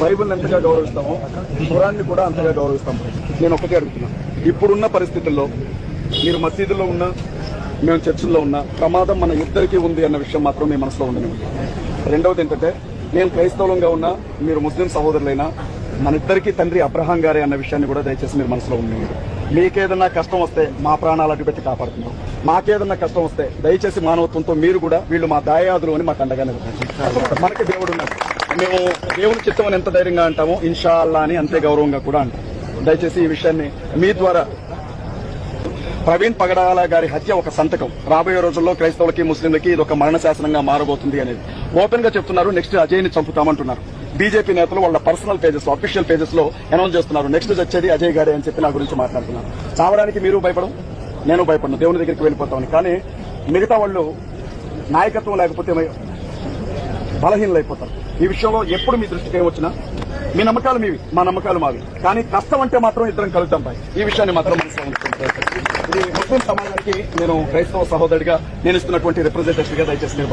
బైబిల్ని ఎంతగా గౌరవిస్తామో ఖురాన్ని కూడా అంతగా గౌరవిస్తాం. నేను ఒకటే అడుగుతున్నాను ఇప్పుడున్న పరిస్థితుల్లో మీరు మసీదులో ఉన్నా మేము చర్చిల్లో ఉన్నా ప్రమాదం మన ఇద్దరికీ ఉంది అన్న విషయం మాత్రం మీ మనసులో ఉండను రెండవది ఏంటంటే నేను క్రైస్తవులంగా ఉన్నా మీరు ముస్లిం సహోదరులైనా మన ఇద్దరికీ తండ్రి అబ్రహాం గారే అన్న విషయాన్ని కూడా దయచేసి మీరు మనసులో ఉండండి మీకేదన్నా కష్టం వస్తే మా ప్రాణాలు అడ్డుపెట్టి కాపాడుతున్నాం. మాకేదన్నా కష్టం వస్తే దయచేసి మానవత్వంతో మీరు కూడా వీళ్ళు మా దాయాదులు అని మాకు అండగా మనకి దేవుడు ఉన్నాడు. మేము దేవుని చిత్తం అని ఎంత ధైర్యంగా అంటామో ఇన్షాల్లా అని అంతే గౌరవంగా కూడా అంటాం. దయచేసి ఈ విషయాన్ని మీ ద్వారా ప్రవీణ్ పగడాల గారి హత్య ఒక సంతకం. రాబోయే రోజుల్లో క్రైస్తవులకి ముస్లింలకి ఇది ఒక మరణ శాసనంగా మారబోతుంది అనేది. ఓపెన్గా చెప్తున్నారు నెక్స్ట్ అజయ్ని చంపుతామంటున్నారు. బీజేపీ నేతలు వాళ్ళ పర్సనల్ పేజెస్లో అఫీషియల్ పేజెస్లో అనౌన్స్ చేస్తున్నారు. నెక్స్ట్ వచ్చేది అజయ్ గారే అని చెప్పి నా గురించి మాట్లాడుతున్నారు. చావడానికి మీరు భయపడం నేను భయపడను. దేవుని దగ్గరికి వెళ్ళిపోతామని. కానీ మిగతా వాళ్ళు నాయకత్వం లేకపోతే బలహీనలు ఈ విషయంలో ఎప్పుడు మీ దృష్టికి ఏమొచ్చినా మీ నమ్మకాలు మీవి మా నమ్మకాలు మావి. కానీ కష్టం అంటే మాత్రం ఇద్దరం కలుద్దాం పై ఈ విషయాన్ని మాత్రం ఇది ముస్లిం సమాజానికి నేను క్రైస్తవ సహోదరుడిగా నేను ఇస్తున్నటువంటి రిప్రజెంటేటివ్గా దయచేసి మీరు